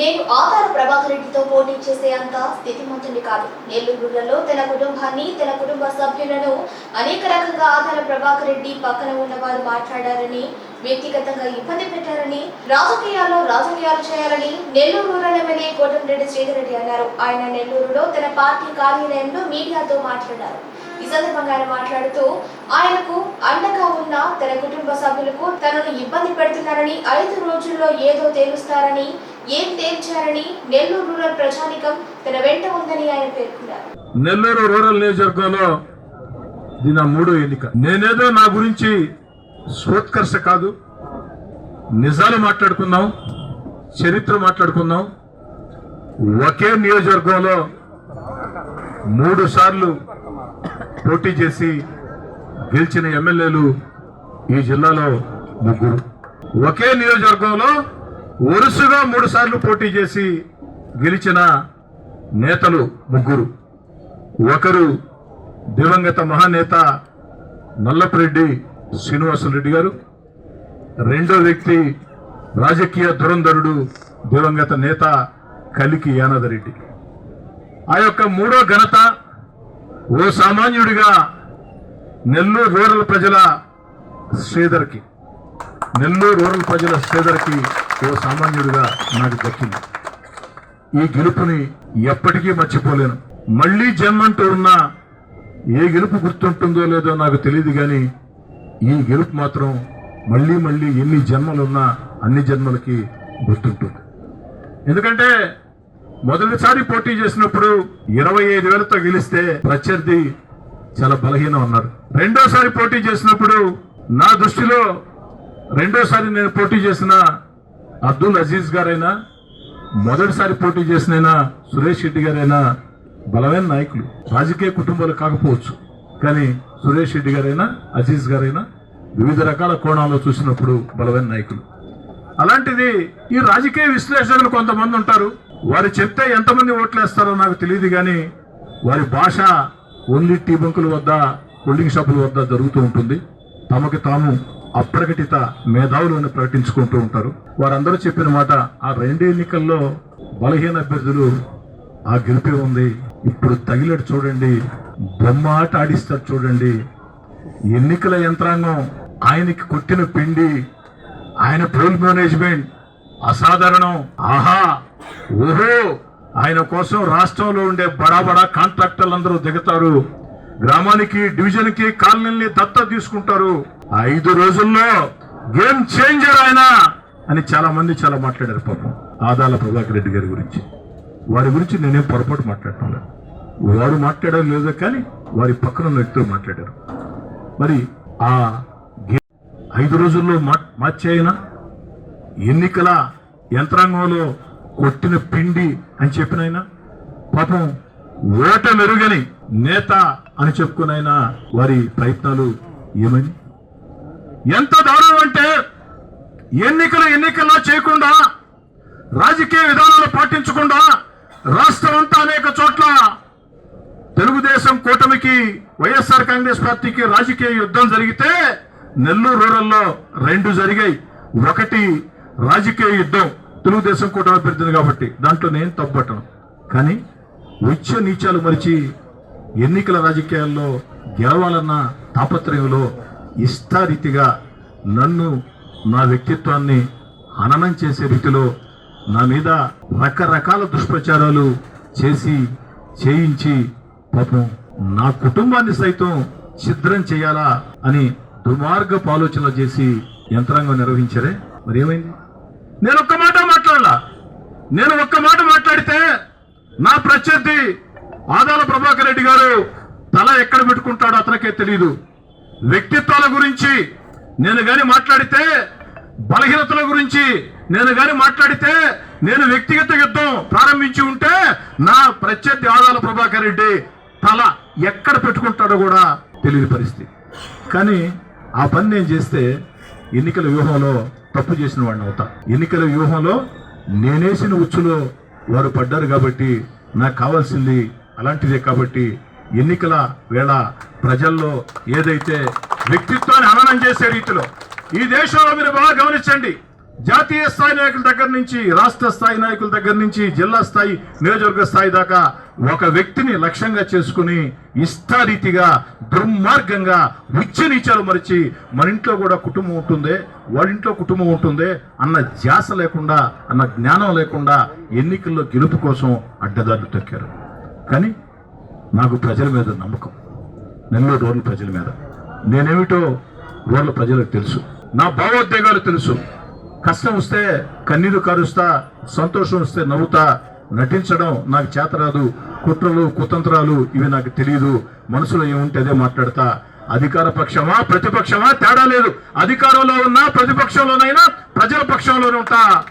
నేను ఆధార ప్రభాకర్ రెడ్డితో పోటీ చేసే అంత స్థితిమంతుని కాదు. నెల్లూరులో తన కుటుంబాన్ని తన కుటుంబ సభ్యులను అనేక రకంగా ఆధార ప్రభాకర్ రెడ్డి పక్కన ఉన్నవారు మాట్లాడారని వ్యక్తిగతంగా ఇబ్బంది పెట్టారని రాజకీయాల్లో రాజకీయాలు చేయాలని నెల్లూరు రూరల్ ఎమ్మెల్యే కోటమిరెడ్డి శ్రీధర్ రెడ్డి అన్నారు. ఆయన నెల్లూరులో తన పార్టీ కార్యాలయంలో మీడియాతో మాట్లాడారు. ఈ సందర్భంగా ఆయన మాట్లాడుతూ ఆయనకు అండగా ఉన్న తన కుటుంబ సభ్యులకు తనను ఇబ్బంది పెడుతున్నారని ఐదు రోజుల్లో ఏదో తేలుస్తారని ఏం తేల్చారని నెల్లూరు రూరల్ ప్రజానికం తన వెంట ఉందని ఆయన పేర్కొన్నారు. నెల్లూరు రూరల్ నియోజకవర్గంలో ఇది నా మూడో ఎన్నిక. నేనేదో నా గురించి స్వోత్కర్ష కాదు నిజాలు మాట్లాడుకుందాం చరిత్ర మాట్లాడుకుందాం. ఒకే నియోజకవర్గంలో మూడు సార్లు పోటీ చేసి గెలిచిన ఎమ్మెల్యేలు ఈ జిల్లాలో ముగ్గురు. ఒకే నియోజకవర్గంలో వరుసగా మూడు సార్లు పోటీ చేసి గెలిచిన నేతలు ముగ్గురు. ఒకరు దివంగత మహానేత నల్లపరెడ్డి శ్రీనివాసరెడ్డి గారు. రెండో వ్యక్తి రాజకీయ ధురంధరుడు దివంగత నేత కలికి యానాదరెడ్డి ఆ యొక్క మూడో ఘనత ఓ సామాన్యుడిగా నెల్లూరు రూరల్ ప్రజల శ్రీధర్కి నెల్లూరు రూరల్ ప్రజల శ్రీధర్కి ఓ సామాన్యుడిగా నాకు దక్కింది. ఈ గెలుపుని ఎప్పటికీ మర్చిపోలేను. మళ్ళీ జన్మంటూ ఉన్నా ఏ గెలుపు గుర్తుంటుందో లేదో నాకు తెలియదు కానీ ఈ గెలుపు మాత్రం మళ్ళీ మళ్ళీ ఎన్ని జన్మలున్నా అన్ని జన్మలకి గుర్తుంటుంది. ఎందుకంటే మొదటిసారి పోటీ చేసినప్పుడు ఇరవై ఐదు వేలతో గెలిస్తే ప్రత్యర్థి చాలా బలహీనం ఉన్నారు రెండోసారి పోటీ చేసినప్పుడు నా దృష్టిలో రెండోసారి నేను పోటీ చేసిన అబ్దుల్ అజీజ్ గారైనా మొదటిసారి పోటీ చేసినైనా సురేష్ రెడ్డి గారైనా బలమైన నాయకులు. రాజకీయ కుటుంబాలు కాకపోవచ్చు కానీ సురేష్ రెడ్డి గారైనా అజీజ్ గారైనా వివిధ రకాల కోణాల్లో చూసినప్పుడు బలమైన నాయకులు. అలాంటిది ఈ రాజకీయ విశ్లేషకులు కొంతమంది ఉంటారు. వారు చెప్తే ఎంతమంది ఓట్లేస్తారో నాకు తెలియదు కానీ వారి భాష ఓన్లీ టీ బంకుల వద్ద కూల్డింగ్ షాపుల వద్ద జరుగుతూ ఉంటుంది. తమకి తాము అప్రకటిత మేధావులు అని ప్రకటించుకుంటూ ఉంటారు. వారందరూ చెప్పిన మాట ఆ రెండు ఎన్నికల్లో బలహీన అభ్యర్థులు ఆ గెలిపే ఉంది. ఇప్పుడు తగిలేడు చూడండి బొమ్మ ఆట ఆడిస్తాడు చూడండి. ఎన్నికల యంత్రాంగం ఆయనకి కొట్టిన పిండి ఆయన పోల్ మేనేజ్మెంట్ అసాధారణం. ఆహా! ఓహో! ఆయన కోసం రాష్ట్రంలో ఉండే బడా బడా కాంట్రాక్టర్లు అందరూ దిగుతారు. గ్రామానికి డివిజన్కి కాలనీల్ని దత్త తీసుకుంటారు. ఐదు రోజుల్లో గేమ్ చేంజర్ ఆయన అని చాలా మంది చాలా మాట్లాడారు పాపం. ఆదాల ప్రభాకర్ రెడ్డి గారి గురించి. వారి గురించి నేనేం పొరపాటు మాట్లాడటం వారు మాట్లాడారు లేదో కానీ వారి పక్కన ఉన్న వ్యక్తులు మాట్లాడారు. మరి ఆ గేమ్ ఐదు రోజుల్లో మా- మార్చేయనా ఎన్నికల యంత్రాంగంలో కొట్టిన పిండి అని చెప్పిన ఆయన పాపం ఓట మెరుగని నేత అని చెప్పుకునైనా వారి ప్రయత్నాలు ఏమని ఎంత దారుణం అంటే ఎన్నికలు ఎన్నికల్లో చేయకుండా రాజకీయ విధానాలు పాటించకుండా రాష్ట్రం అంతా అనేక చోట్ల తెలుగుదేశం కూటమికి వైఎస్ఆర్ కాంగ్రెస్ పార్టీకి రాజకీయ యుద్ధం జరిగితే నెల్లూరు రూరల్లో రెండు జరిగాయి. ఒకటి రాజకీయ యుద్ధం తెలుగుదేశం కూటమి అభ్యర్థిని కాబట్టి. దాంట్లో నేను తప్పట్టను కానీ ఉచ్చ నీచాలు మరిచి ఎన్నికల రాజకీయాల్లో గెలవాలన్న తాపత్రయంలో ఇష్టారీతిగా నన్ను నా వ్యక్తిత్వాన్ని హననం చేసే రీతిలో నా మీద రకరకాల దుష్ప్రచారాలు చేసి చేయించి పాపం నా కుటుంబాన్ని సైతం ఛిద్రం చేయాలా అని దుర్మార్గపు ఆలోచనలు చేసి యంత్రాంగం నిర్వహించరే? మరి ఏమైంది నేను ఒక్క మాట మాట్లాడలా. నేను ఒక్క మాట మాట్లాడితే నా ప్రత్యర్థి ఆదాల ప్రభాకర్ రెడ్డి గారు తల ఎక్కడ పెట్టుకుంటాడో అతనికే తెలియదు వ్యక్తిత్వాల గురించి నేను కానీ మాట్లాడితే బలహీనతల గురించి నేను కానీ మాట్లాడితే నేను వ్యక్తిగత యుద్ధం ప్రారంభించి ఉంటే నా ప్రత్యర్థి ఆదాల ప్రభాకర్ రెడ్డి తల ఎక్కడ పెట్టుకుంటాడో కూడా తెలియని పరిస్థితి. కానీ ఆ పని నేను చేస్తే ఎన్నికల వ్యూహంలో తప్పు చేసిన వాడిని అవుతా. ఎన్నికల వ్యూహంలో నేనేసిన ఉచ్చులో వారు పడ్డారు కాబట్టి నాకు కావాల్సింది అలాంటిదే కాబట్టి ఎన్నికల వేళ ప్రజల్లో ఏదైతే వ్యక్తిత్వాన్ని హననం చేసే రీతిలో ఈ దేశంలో మీరు బాగా గమనించండి. జాతీయ స్థాయి నాయకుల దగ్గర నుంచి రాష్ట్ర స్థాయి నాయకుల దగ్గర నుంచి జిల్లా స్థాయి నియోజకవర్గ స్థాయి దాకా ఒక వ్యక్తిని లక్ష్యంగా చేసుకుని ఇష్టారీతిగా దుర్మార్గంగా ఉచ్చనీచాలు మరిచి మన ఇంట్లో కూడా కుటుంబం ఉంటుందే వాడింట్లో కుటుంబం ఉంటుందే అన్న ధ్యాస లేకుండా అన్న జ్ఞానం లేకుండా ఎన్నికల్లో గెలుపు కోసం అడ్డదారులు తొక్కారు. కానీ నాకు ప్రజల మీద నమ్మకం. నెల్లూరు రోడ్ల ప్రజల మీద. నేనేమిటో రోడ్ల ప్రజలకు తెలుసు. నా భావోద్వేగాలు తెలుసు. కష్టం వస్తే కన్నీరు కరుస్తా సంతోషం వస్తే నవ్వుతా నటించడం నాకు చేతరాదు కుట్రలు కుతంత్రాలు ఇవి నాకు తెలియదు మనసులో ఏముంటే అదే మాట్లాడతా. అధికార పక్షమా ప్రతిపక్షమా తేడా లేదు. అధికారంలో ఉన్నా ప్రతిపక్షంలోనైనా ప్రజల పక్షంలోనే ఉంటా.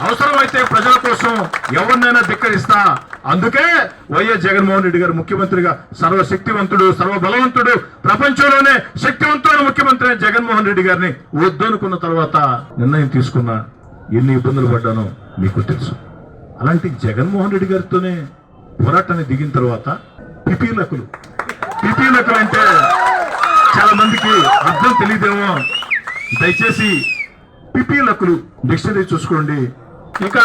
అవసరమైతే ప్రజల కోసం ఎవరినైనా ధిక్కరిస్తా. అందుకే వైఎస్ జగన్మోహన్ రెడ్డి గారు ముఖ్యమంత్రిగా సర్వశక్తివంతుడు సర్వబలవంతుడు ప్రపంచంలోనే శక్తివంతుడు ముఖ్యమంత్రి జగన్మోహన్ రెడ్డి గారిని వద్దనుకున్న తర్వాత నిర్ణయం తీసుకున్నా ఎన్ని ఇబ్బందులు పడ్డానో మీకు తెలుసు. అలాంటి జగన్మోహన్ రెడ్డి గారితోనే పోరాటాన్ని దిగిన తర్వాత పిపీలకులు. పిపీలకులు అంటే చాలా మందికి అర్థం తెలియదేమో. దయచేసి పిపీలకులు డిక్షనరీ చూసుకోండి. ఇక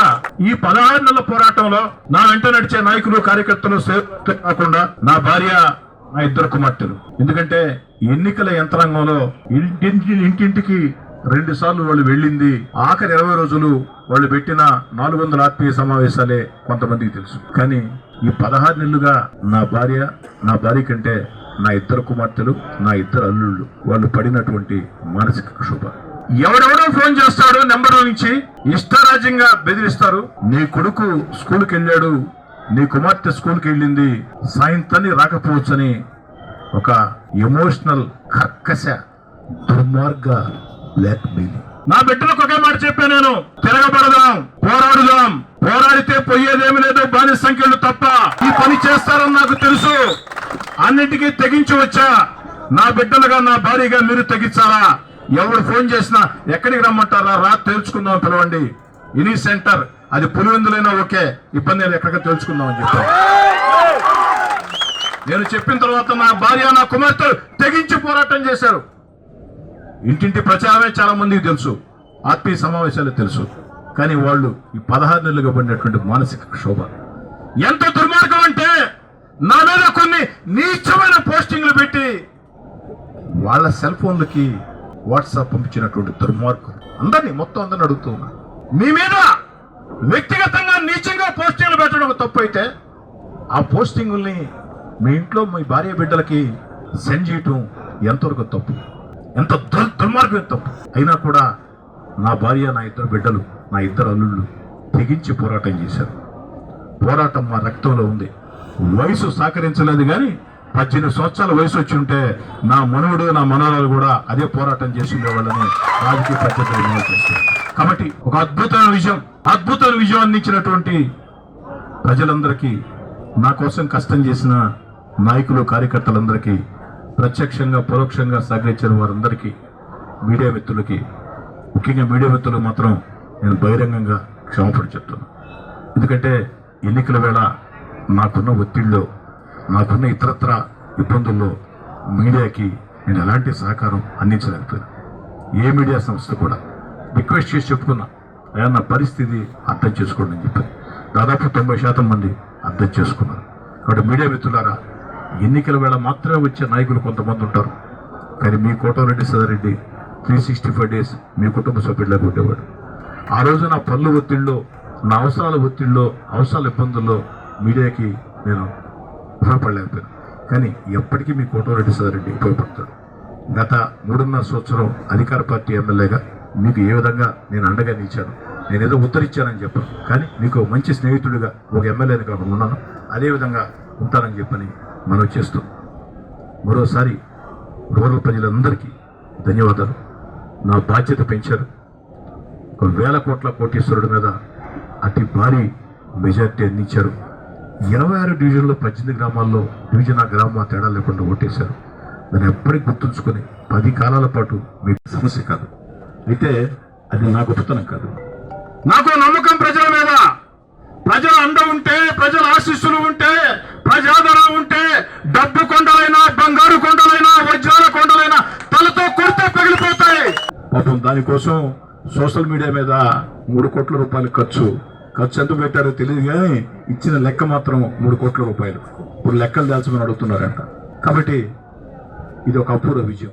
ఈ పదహారు నెలల పోరాటంలో నా వెంట నడిచే నాయకులు కార్యకర్తలు సేవకులే కాకుండా నా భార్య నా ఇద్దరు కుమార్తెలు. ఎందుకంటే ఎన్నికల యంత్రాంగంలో ఇంటింటి ఇంటింటికి రెండు సార్లు వాళ్ళు వెళ్ళింది. ఆఖరి ఇరవై రోజులు వాళ్ళు పెట్టిన నాలుగు వందల ఆత్మీయ సమావేశాలే కొంతమందికి తెలుసు. కానీ ఈ పదహారు నెలలుగా నా భార్య నా భార్య కంటే నా ఇద్దరు కుమార్తెలు నా ఇద్దరు అల్లుళ్ళు వాళ్ళు పడినటువంటి మానసిక క్షోభ. ఎవడెవడో ఫోన్ చేస్తాడు నెంబర్ నుంచి ఇష్టారాజ్యంగా బెదిరిస్తారు. నీ కొడుకు స్కూల్కి వెళ్ళాడు నీ కుమార్తె స్కూల్కి వెళ్ళింది సాయంత్రాన్ని రాకపోవచ్చని ఒక ఎమోషనల్ కర్కశ దుర్మార్గ బ్లాక్ నా బిడ్డలకు ఒకే మాట చెప్పాను నేను. తిరగబడదాం పోరాడుదాం. పోరాడితే పోయేదేమి లేదు బాని సంఖ్యలు తప్ప. ఈ పని చేస్తారని నాకు తెలుసు. అన్నిటికీ తెగించి వచ్చా. నా బిడ్డలుగా నా భార్యగా మీరు తెగించాలా? ఎవరు ఫోన్ చేసినా ఎక్కడికి రమ్మంటారా? రా తెలుసుకుందాం పిలవండి. Any centre. అది పులివెందులైనా ఓకే. ఇబ్బంది లేదు ఎక్కడికి తెలుసుకుందాం అని చెప్పాను నేను చెప్పిన తర్వాత నా భార్య నా కుమార్తె తెగించి పోరాటం చేశారు. ఇంటింటి ప్రచారమే చాలా మందికి తెలుసు. ఆత్మీయ సమావేశాలు తెలుసు. కానీ వాళ్ళు ఈ పదహారు నెలలుగా పడినటువంటి మానసిక క్షోభ. ఎంత దుర్మార్గం అంటే నా మీద కొన్ని నీచమైన పోస్టింగ్లు పెట్టి వాళ్ళ సెల్ ఫోన్లకి వాట్సాప్ పంపించినటువంటి దుర్మార్గులు. అందరినీ మొత్తం అందరిని అడుగుతూ ఉన్నా. మీ మీద వ్యక్తిగతంగా నీచంగా పోస్టింగ్లు పెట్టడం ఒక తప్పు అయితే ఆ పోస్టింగుల్ని మీ ఇంట్లో మీ భార్య బిడ్డలకి సెండ్ చేయటం ఎంతవరకు తప్పు? ఎంత దుర్ దుర్మార్గం తప్పు? అయినా కూడా నా భార్య నా ఇద్దరు బిడ్డలు నా ఇద్దరు అల్లుళ్ళు తెగించి పోరాటం చేశారు. పోరాటం మా రక్తంలో ఉంది. వయసు సహకరించలేదు కానీ పద్దెనిమిది సంవత్సరాల వయసు వచ్చి ఉంటే నా మనవుడు నా మనవరాలు కూడా అదే పోరాటం చేసి ఉండేవాళ్ళని రాజకీయ పద్ధతులు చేస్తారు కాబట్టి ఒక అద్భుతమైన విజయం అద్భుతమైన విజయం అందించినటువంటి ప్రజలందరికీ నా కోసం కష్టం చేసిన నాయకులు కార్యకర్తలందరికీ ప్రత్యక్షంగా పరోక్షంగా సహకరించిన వారందరికీ మీడియా మిత్రులకి ముఖ్యంగా మీడియా మిత్రులకు మాత్రం నేను బహిరంగంగా క్షమాపణ చెప్తున్నాను ఎందుకంటే ఎన్నికల వేళ నాకున్న ఒత్తిడిలో నాకున్న ఇతరత్ర ఇబ్బందుల్లో మీడియాకి నేను ఎలాంటి సహకారం అందించలేకపోయినా. ఏ మీడియా సంస్థ కూడా రిక్వెస్ట్ చేసి చెప్పుకున్నా ఏమన్నా పరిస్థితి అర్థం చేసుకోండి అని చెప్పాను దాదాపు తొంభై శాతం మంది అర్థం చేసుకున్నారు. కాబట్టి మీడియా మిత్రులారా ఎన్నికల వేళ మాత్రమే వచ్చే నాయకులు కొంతమంది ఉంటారు. కానీ మీ కోటరెడ్డి సదారెడ్డి త్రీ సిక్స్టీ ఫైవ్ డేస్ మీ కుటుంబ సభ్యులాగా ఉండేవాడు. ఆ రోజు నా పనుల ఒత్తిడిలో నా అవసరాల ఒత్తిడిలో అవసరాల ఇబ్బందుల్లో మీడియాకి నేను ఉపయోగపడలేకపోయాను కానీ ఎప్పటికీ మీ కోటరెడ్డి సోదరెడ్డి ఉపయోగపడతాడు గత మూడున్నర సంవత్సరం అధికార పార్టీ ఎమ్మెల్యేగా మీకు ఏ విధంగా నేను అండగా నిలిచాను? నేను ఏదో ఉత్తరిచ్చానని చెప్పాను. కానీ మీకు మంచి స్నేహితుడిగా ఒక ఎమ్మెల్యేని కాకుండా ఉన్నాను. అదేవిధంగా ఉంటానని చెప్పని మనం చేస్తూ మరోసారి రూరల్ ప్రజలందరికీ ధన్యవాదాలు. నా బాధ్యత పెంచారు. ఒక వేల కోట్ల కోటీశ్వరుడి మీద అతి భారీ మెజార్టీ అందించారు. ఇరవై ఆరు డివిజన్లో పద్దెనిమిది గ్రామాల్లో డివిజన్ ఆ గ్రామం ఆ తేడా లేకుండా ఓటేశారు. దాన్ని ఎప్పటికీ గుర్తుంచుకొని పది కాలాల పాటు మీకు సమస్య కాదు. అయితే అది నా గొప్పతనం కాదు. నాకు నమ్మకం ప్రజల మీద. ప్రజల అండ ఉంటే ప్రజల ఆశీస్సులు ఉంటే ప్రజాదరణ ఉంటే డబ్బు కొండలైనా బంగారు కొండలైనా వజ్రాల కొండలైనా తలతో కొడితే పగిలిపోతాయి. పాపం దానికోసం సోషల్ మీడియా మీద మూడు కోట్ల రూపాయలు ఖర్చు ఖర్చు ఎంత పెట్టారో తెలియదు కానీ ఇచ్చిన లెక్క మాత్రం మూడు కోట్ల రూపాయలు. ఇప్పుడు లెక్కలు దాల్చమని అడుగుతున్నారంట. కాబట్టి ఇది ఒక అపూర్వ విజయం.